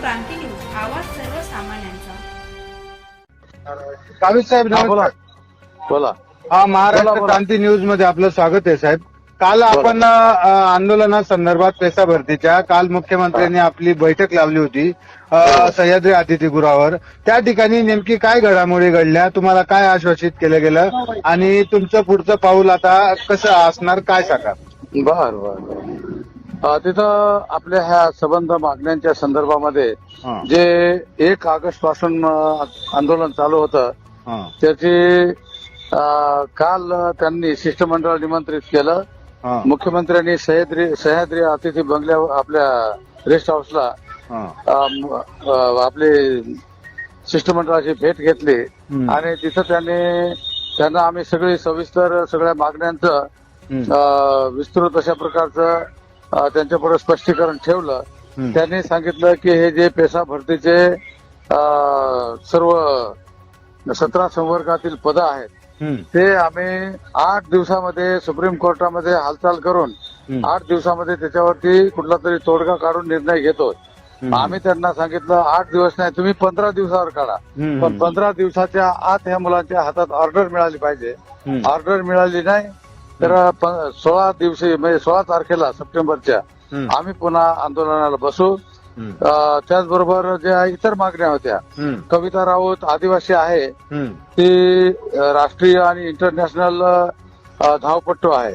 क्रांती news आवाज सर्वसामान्यांचा. साहेब हा, बोला. नमस्कार. बोला. हा महाराष्ट्र. क्रांती न्यूजमध्ये आपलं स्वागत आहे साहेब. काल आपण अ, आंदोलनासंदर्भात पेसा भरतीच्या काल मुख्यमंत्र्यांनी आपली बैठक लावली होती सह्याद्री अतिथीगृहावर त्या ठिकाणी नेमकी काय घडामोडी घडल्या तुम्हाला काय आश्वासित केलं गेलं आणि तुमचं पुढचं पाऊल आता कसं असणार काय सांगा? बर बर. तिथं आपल्या ह्या संबंध मागण्यांच्या संदर्भामध्ये हा, जे एक ऑगस्टपासून आंदोलन चालू होतं हा, त्याची अ, काल त्यांनी शिष्टमंडळ निमंत्रित केलं. हा, मुख्यमंत्र्यांनी सह्याद्री सह्याद्री अतिथी बंगल्या आपल्या रेस्ट हाऊसला हा. अ, म- अ, आपली शिष्टमंडळाची भेट घेतली. हम्म, आणि तिथं त्यांनी त्यांना आम्ही सगळी सविस्तर सगळ्या मागण्यांचं हम्म, अ, विस्तृत अशा प्रकारचं त्यांच्यापुढे स्पष्टीकरण ठेवलं. त्यांनी सांगितलं की हे जे पेसा भरतीचे सर्व सतरा संवर्गातील पदं आहेत ते आम्ही आठ दिवसामध्ये सुप्रीम कोर्टामध्ये हालचाल करून आठ दिवसामध्ये त्याच्यावरती कुठला तरी तोडगा काढून निर्णय घेतो. आम्ही त्यांना सांगितलं आठ दिवस नाही तुम्ही पंधरा दिवसावर काढा. पण पंधरा दिवसाच्या आत ह्या मुलांच्या हातात ऑर्डर मिळाली पाहिजे. ऑर्डर मिळाली नाही तर सोळा दिवशी म्हणजे सोळा तारखेला सप्टेंबरच्या आम्ही पुन्हा आंदोलनाला बसू. त्याचबरोबर ज्या इतर मागण्या होत्या कविता राऊत आदिवासी आहे. ती राष्ट्रीय आणि इंटरनॅशनल धावपट्टू आहे.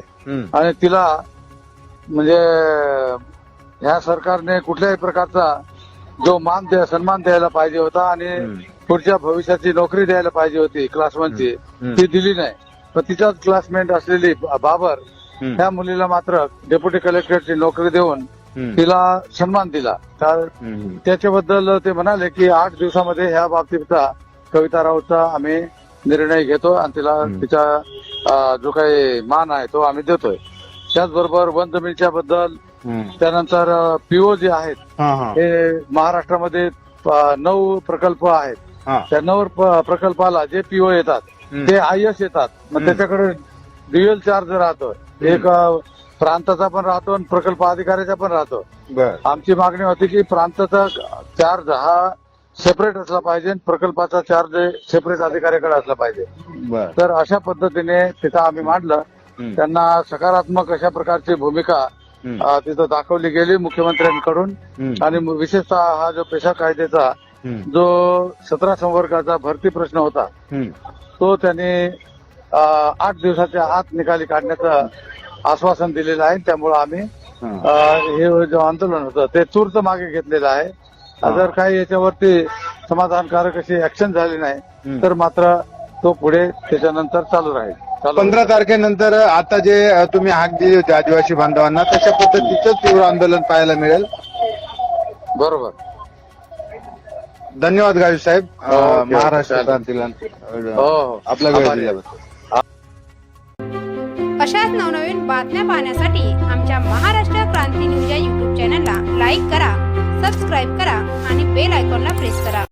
आणि तिला म्हणजे ह्या सरकारने कुठल्याही प्रकारचा जो मान द्या सन्मान द्यायला पाहिजे होता आणि. पुढच्या भविष्याची नोकरी द्यायला पाहिजे होती क्लास वनची. ती दिली नाही. पण तिच्याच क्लासमेट असलेली बाबर त्या मुलीला मात्र डेप्युटी कलेक्टरची नोकरी देऊन तिला सन्मान दिला. तर त्याच्याबद्दल ते म्हणाले की आठ दिवसामध्ये ह्या बाबतीतचा कविता राऊतचा आम्ही निर्णय घेतो आणि तिला. तिचा जो काही मान आहे तो आम्ही देतोय. त्याचबरोबर वन जमीनच्या बद्दल. त्यानंतर पीओ जे आहेत हा महाराष्ट्रामध्ये नऊ प्रकल्प आहेत. हा त्या नऊ प- प्रकल्पाला जे पीओ येतात हम्म. ते आय एस येतात मग हम्म. त्याच्याकडे ड्युएल चार्ज राहतो एक अं, प्रांताचा पण राहतो आणि प्रकल्प अधिकाऱ्याचा पण राहतो बर आमची मागणी होती की प्रांताचा चार्ज हा सेपरेट असला पाहिजे आणि प्रकल्पाचा चार्ज सेपरेट अधिकाऱ्याकडे असला पाहिजे बर तर अशा पद्धतीने तिथं आम्ही मांडलं हम्म. त्यांना सकारात्मक अशा प्रकारची भूमिका हम्म. अं, तिथं दाखवली गेली मुख्यमंत्र्यांकडून हम्म. आणि विशेषतः हा जो पेशा कायद्याचा. जो सतरा संवर्गाचा भरती प्रश्न होता. तो त्यांनी आठ दिवसाच्या आत निकाली काढण्याचं आश्वासन दिलेलं आहे त्यामुळे आम्ही हा. जो आंदोलन होतं ते तूर्त मागे घेतलेलं आहे. जर काही याच्यावरती समाधानकारक अशी ऍक्शन झाली नाही. तर मात्र तो पुढे त्याच्यानंतर चालू राहील पंधरा तारखेनंतर आता जे तुम्ही हाक दिली होती आदिवासी बांधवांना तशा पद्धतीचं तीव्र आंदोलन पाहायला मिळेल. बरोबर धन्यवाद गावी साहेब. अ, हो, महाराष्ट्र. क्रांतीला हो हो. आपला वेळ आभारी आहे. दिल्याबद्दल. अशाच नवनवीन बातम्या पाहण्यासाठी आमच्या महाराष्ट्र क्रांती न्यूज या युट्यूब चॅनलला लाईक करा सबस्क्राईब करा आणि बेल आयकॉनला प्रेस करा.